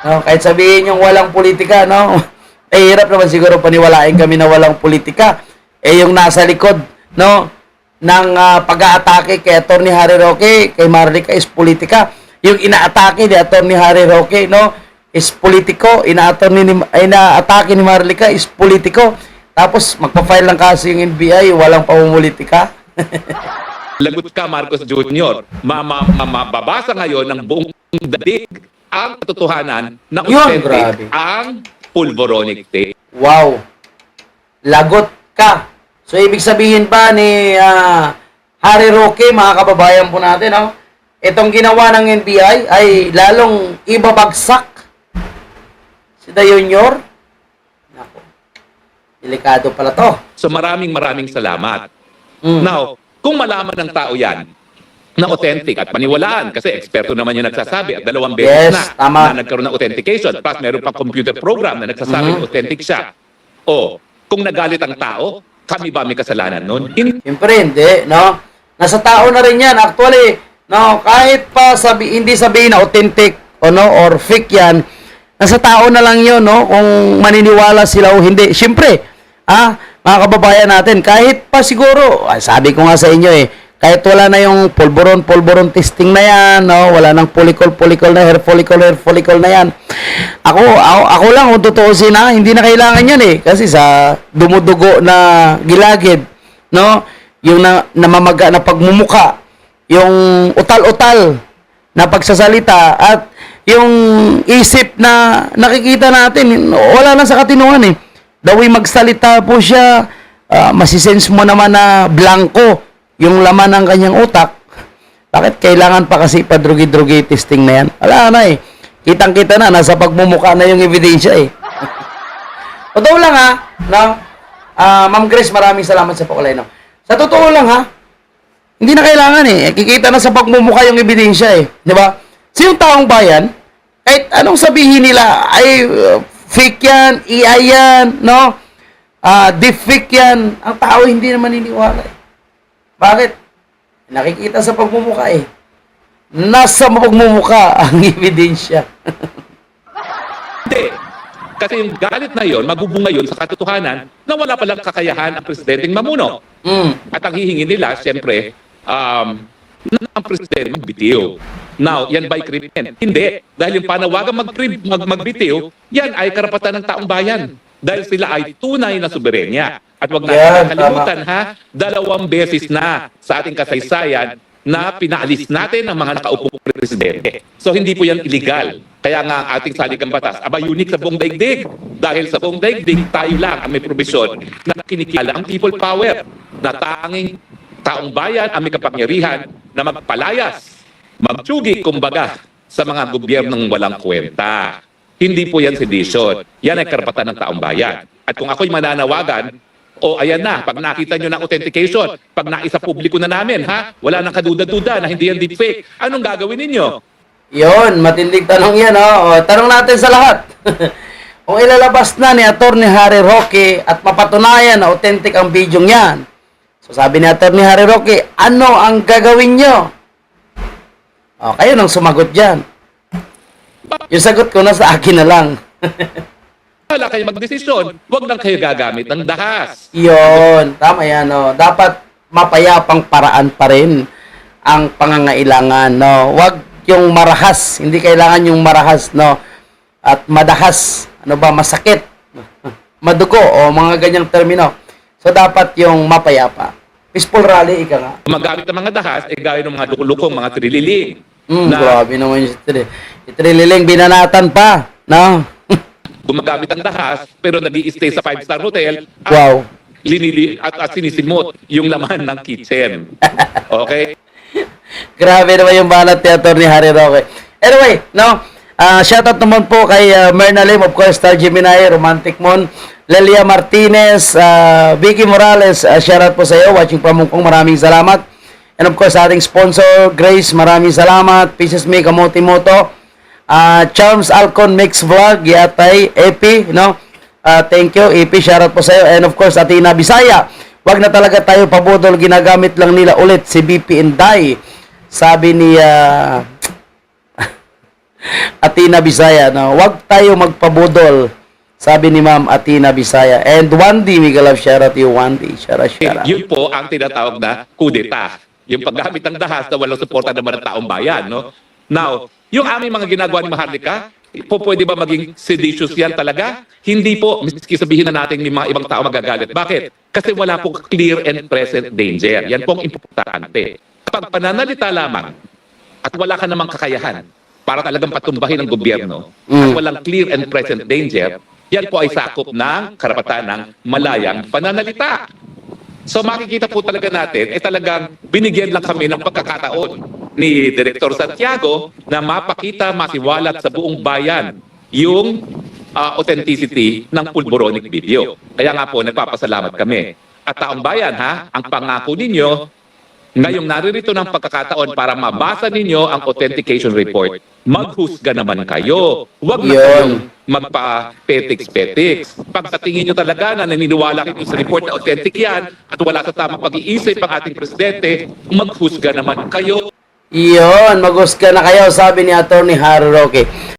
No, kahit sabihin yung walang politika, no? Eh, hirap naman siguro paniwalain kami na walang politika. Eh, yung nasa likod, no? ng ah, pag-aatake kay Attorney Harry Roque, kay Marlica is politika. Yung inaatake ni Attorney Harry Roque, no? is politiko. Ina-attorney ni, inaatake ni Marlica is politiko. Tapos, magpa-file lang kasi yung NBI, walang pamumulitika. Lagot ka, Marcos Jr. Ma ma ma mababasa ngayon ng buong dadig ang katotohanan na Yun, authentic grabe. ang pulvoronic tape. Wow. Lagot ka. So, ibig sabihin ba ni ah, Harry Roque, mga kababayan po natin, no? itong ginawa ng NBI ay lalong ibabagsak si The Junior? Nako. Delikado pala to. So maraming maraming salamat. Mm. Now, kung malaman ng tao yan na authentic at paniwalaan kasi eksperto naman yung nagsasabi at dalawang beses Yes, na tama. na nagkaroon ng authentication plus meron pang computer program na nagsasabing Mhm. authentic siya. O, kung nagalit ang tao, kami ba may kasalanan nun? Hindi. Siyempre, hindi, no? Nasa tao na rin yan. Actually, no, kahit pa sabi, hindi sabihin na authentic o no, or fake yan, nasa tao na lang yun, no? Kung maniniwala sila o hindi. Siyempre, ah, mga kababayan natin, kahit pa siguro, ah, sabi ko nga sa inyo eh, kahit wala na yung pulburon, pulburon testing na yan, no? Wala nang follicle, follicle na, hair follicle, hair follicle na yan. Ako, ako, ako lang, kung tutuusin na, hindi na kailangan yan eh. Kasi sa dumudugo na gilagid, no? Yung na, namamaga na pagmumuka, yung utal-utal na pagsasalita, at yung isip na nakikita natin, wala na sa katinuan eh. Way magsalita po siya, ah, masisense mo naman na blanco yung laman ng kanyang utak. Bakit kailangan pa kasi padrugi-drugi testing na yan? Wala na eh. Kitang-kita na, nasa pagmumuka na yung ebidensya eh. Totoo lang ha, no? Ah, Ma'am Grace, maraming salamat sa pakulay, no? Sa totoo lang ha, hindi na kailangan eh. Kikita na sa pagmumuka yung ebidensya eh. Di ba? Sa yung taong bayan, kahit anong sabihin nila, ay uh, fake yan, AI yan, no? Ah, deepfake yan. Ang tao hindi naman naniniwala eh. Bakit? Nakikita sa pagmumuka eh. Nasa pagmumuka ang ebidensya. Hindi. Kasi yung galit na yon, magbubunga yun sa katotohanan na wala palang kakayahan ang presidenteng mamuno. mm. At ang hihingi nila, siyempre, um, na ang presidente magbitiw. Now, yan ba ay krimen? Hindi. Dahil yung panawagan mag mag magbitiw, yan ay karapatan ng taong bayan. Dahil sila ay tunay na soberenya. At wag natin kalimutan ha, dalawang beses na sa ating kasaysayan na pinaalis natin ang mga nakaupong presidente. So hindi po yan illegal. Kaya nga ang ating saligang batas, aba unique sa buong daigdig. Dahil sa buong daigdig, tayo lang ang may probisyon na kinikilala ang people power na tanging taong bayan ang may kapangyarihan na magpalayas, magtsugi, kumbaga, sa mga gobyernong walang kwenta. Hindi po yan sedition. Yan ay karapatan ng taong bayan. At kung ako'y mananawagan, o ayan na, pag nakita nyo ng authentication, pag naisa publiko na namin, ha? Wala nang kaduda-duda na hindi yan deepfake. Anong gagawin ninyo? Yon, matinding tanong yan, oh. Tanong natin sa lahat. Kung ilalabas na ni Atty. Harry Roque at mapatunayan na authentic ang video yan, so sabi ni Atty. Harry Roque, ano ang gagawin nyo? O, kayo nang sumagot dyan. Yung sagot ko na sa akin na lang. Wala kayo magdesisyon. Huwag lang kayo gagamit ng dahas. Yon, tama yan, no. Dapat mapayapang paraan pa rin ang pangangailangan, no. Wag yung marahas, hindi kailangan yung marahas, no. At madahas, ano ba, masakit, madugo, o mga ganyang termino. So, dapat yung mapayapa. Peaceful rally, ika nga. Gumagamit ng mga dahas, eh gaya ng mga lukulukong, mga trililing. Mm, na grabe naman yung tri. Si Trililing, binanatan pa, no. gumagamit ng dahas, pero nag stay sa five-star hotel. at wow. linili at, at sinisimot yung laman ng kitchen. Okay? Grabe naman yung banat ni Atty. Harry Roque. Anyway, no, ah shoutout naman po kay uh, Merna Lim, of course, Star Gemini, Romantic Mon, Lelia Martinez, ah, Vicky Morales, uh, shoutout po sa iyo, watching from Hong Kong, maraming salamat. And of course, ating sponsor, Grace, maraming salamat. Pieces Me, Kamote Moto, ah, Charms Alcon Mix Vlog, Yatay, Epi, no? Ah, thank you, Epi, shoutout po sa iyo. And of course, Atina Bisaya, wag na talaga tayo pabudol, ginagamit lang nila ulit si BP Inday. Sabi ni ah, Atina Bisaya, no? Huwag tayo magpabudol, sabi ni Ma'am Atina Bisaya. And Wandy, Miguel Love, shout out to you, Wandy. Shout out, shout out. Yun po ang tinatawag na kudeta. Yung paggamit ng dahas na walang suporta naman ng taong bayan. No? Now, yung aming mga ginagawa ni Maharlika, po pwede ba maging seditious yan talaga? Hindi po. Miski sabihin na natin may mga ibang tao magagalit. Bakit? Kasi wala po clear and present danger. Yan po ang importante. Kapag pananalita lamang at wala ka namang kakayahan para talagang patumbahin ang gobyerno at Mm. walang clear and present danger, yan po ay sakop ng karapatan ng malayang pananalita. So makikita po talaga natin, eh talagang binigyan lang kami ng pagkakataon ni Director Santiago na mapakita, masiwalat sa buong bayan yung ah, authenticity ng pulboronic video. Kaya nga po, nagpapasalamat kami. At taong bayan ha, ang pangako ninyo, ngayong naririto ng pagkakataon para mabasa ninyo ang authentication report, maghusga naman kayo. Huwag na kayong magpa-petiks-petiks. Pag sa tingin nyo talaga na naniniwala kayo sa report na authentic yan at wala sa tamang pag-iisip ang ating presidente, maghusga naman kayo. Iyon, maghusga na kayo, sabi ni Attorney Harry Roque.